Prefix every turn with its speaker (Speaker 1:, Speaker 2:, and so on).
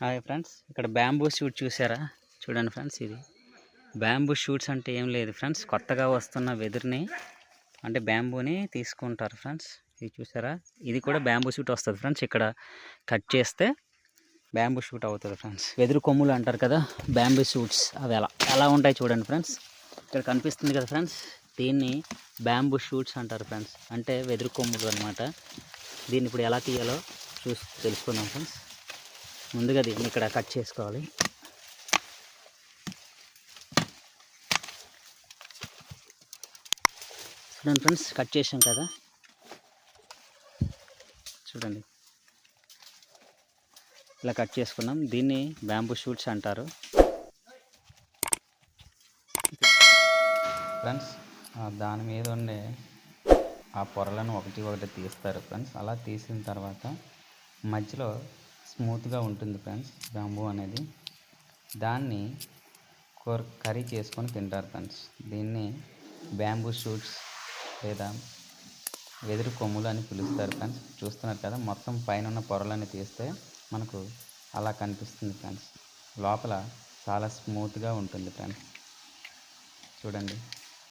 Speaker 1: Hi friends ఇక్కడ bamboo shoot చూసారా? చూడండి ఫ్రెండ్స్ ఇది. బ్యాంబూ షూట్స్ అంటే ఏం లేదు ఫ్రెండ్స్ కొత్తగా వస్తున్న వెదురుని అంటే బ్యాంబూని తీసుకుంటారు ఫ్రెండ్స్. ఇది చూసారా? ఇది కూడా బ్యాంబూ షూట్ వస్తుంది ఫ్రెండ్స్ ఇక్కడ కట్ చేస్తే బ్యాంబూ షూట్ అవుతుంది ఫ్రెండ్స్. వెదురు కొమ్ములు అంటారు కదా బ్యాంబూ షూట్స్ అవి ఎలా ఎలా ఉంటాయి చూడండి ఫ్రెండ్స్. ఇక్కడ కనిపిస్తుంది కదా ఫ్రెండ్స్ దీన్ని బ్యాంబూ షూట్స్ అంటారు ఫ్రెండ్స్. అంటే వెదురు కొమ్ములు అనమాట దీన్ని ఇప్పుడు ఎలా తీయాలో చూసి తెలుసుకుందాం ఫ్రెండ్స్. ముందుగా దీన్ని ఇక్కడ కట్ చేసుకోవాలి. చూడండి ఫ్రెండ్స్ కట్ చేసాం కదా. చూడండి. ఇలా కట్ చేసుకున్నాం. దీన్ని బ్యాంబూ షూట్స్ అంటారు. ఫ్రెండ్స్ దాని మీద ఉండే ఆ పొరలను ఒకటి ఒకటి తీస్తారు. ఫ్రెండ్స్ అలా తీసిన తర్వాత మధ్యలో స్మూత్గా ఉంటుంది ఫ్రెండ్స్ బ్యాంబూ అనేది. దాన్ని కూర కర్రీ చేసుకొని తింటారు ఫ్రెండ్స్. దీన్ని బ్యాంబూ షూట్స్ లేదా వెదురు కొమ్ములు అని పిలుస్తారు ఫ్రెండ్స్. చూస్తున్నారు కదా మొత్తం పైన ఉన్న పొరలన్నీ తీస్తే మనకు అలా కనిపిస్తుంది ఫ్రెండ్స్. లోపల చాలా స్మూత్గా ఉంటుంది ఫ్రెండ్స్. చూడండి.